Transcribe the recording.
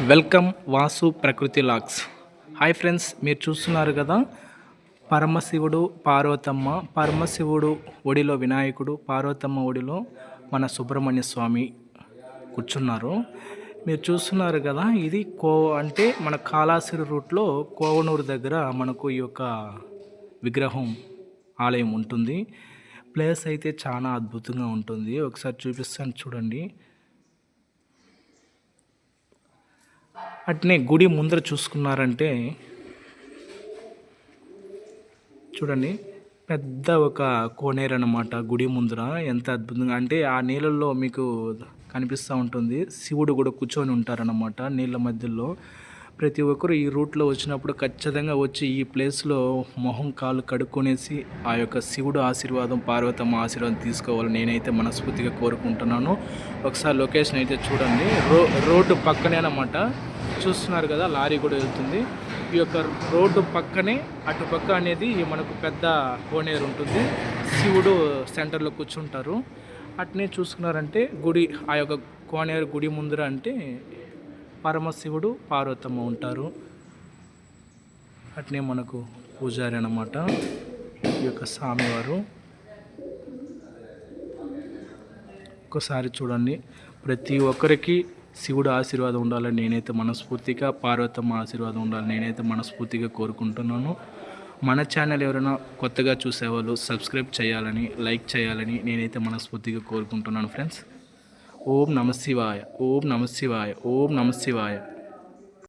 Welcome Vasu ప్రకృతి lakhs. Hi friends మీరు చూస్తున్నారు కదా పరమశివుడు పార్వతమ్మ పరమశివుడు ఒడిలో వినాయకుడు పార్వతమ్మ ఒడిలో మన సుబ్రహ్మణ్య స్వామి కూర్చున్నారు. మీరు చూస్తున్నారు కదా ఇది కో అంటే మన కాళాసిరి రూట్లో కోవనూరు దగ్గర మనకు ఈ యొక్క విగ్రహం ఆలయం ఉంటుంది. ప్లేస్ అయితే చాలా అద్భుతంగా ఉంటుంది. ఒకసారి చూపిస్తాను చూడండి. అట్నే గుడి ముందర చూసుకున్నారంటే చూడండి పెద్ద ఒక కోనేరు అనమాట గుడి ముందర. ఎంత అద్భుతంగా అంటే ఆ నీళ్ళల్లో మీకు కనిపిస్తూ ఉంటుంది. శివుడు కూడా కూర్చొని ఉంటారన్నమాట నీళ్ళ మధ్యలో. ప్రతి ఒక్కరు ఈ రూట్లో వచ్చినప్పుడు ఖచ్చితంగా వచ్చి ఈ ప్లేస్లో మొహం కాలు కడుక్కొనేసి ఆ యొక్క శివుడు ఆశీర్వాదం పార్వతమ్మ ఆశీర్వాదం తీసుకోవాలని నేనైతే మనస్ఫూర్తిగా కోరుకుంటున్నాను. ఒకసారి లొకేషన్ అయితే చూడండి. రో రోడ్డు పక్కనే అన్నమాట. చూస్తున్నారు కదా లారీ కూడా వెళ్తుంది. ఈ యొక్క రోడ్డు పక్కనే అటుపక్క అనేది మనకు పెద్ద కోనేరు ఉంటుంది. శివుడు సెంటర్లో కూర్చుంటారు. అట్నే చూసుకున్నారంటే గుడి ఆ యొక్క కోనేరు గుడి ముందర అంటే పరమశివుడు పార్వతమ్మ ఉంటారు. అట్నే మనకు పూజారి అన్నమాట. ఈ యొక్క స్వామివారు. ఒక్కసారి చూడండి. ప్రతి ఒక్కరికి శివుడు ఆశీర్వాదం ఉండాలని నేనైతే మనస్ఫూర్తిగా పార్వతమ్మ ఆశీర్వాదం ఉండాలని నేనైతే మనస్ఫూర్తిగా కోరుకుంటున్నాను. మన ఛానల్ ఎవరైనా కొత్తగా చూసేవాళ్ళు సబ్స్క్రైబ్ చేయాలని లైక్ చేయాలని నేనైతే మనస్ఫూర్తిగా కోరుకుంటున్నాను ఫ్రెండ్స్. ఓం నమశివాయ ఓం నమశివాయ ఓం నమశివాయ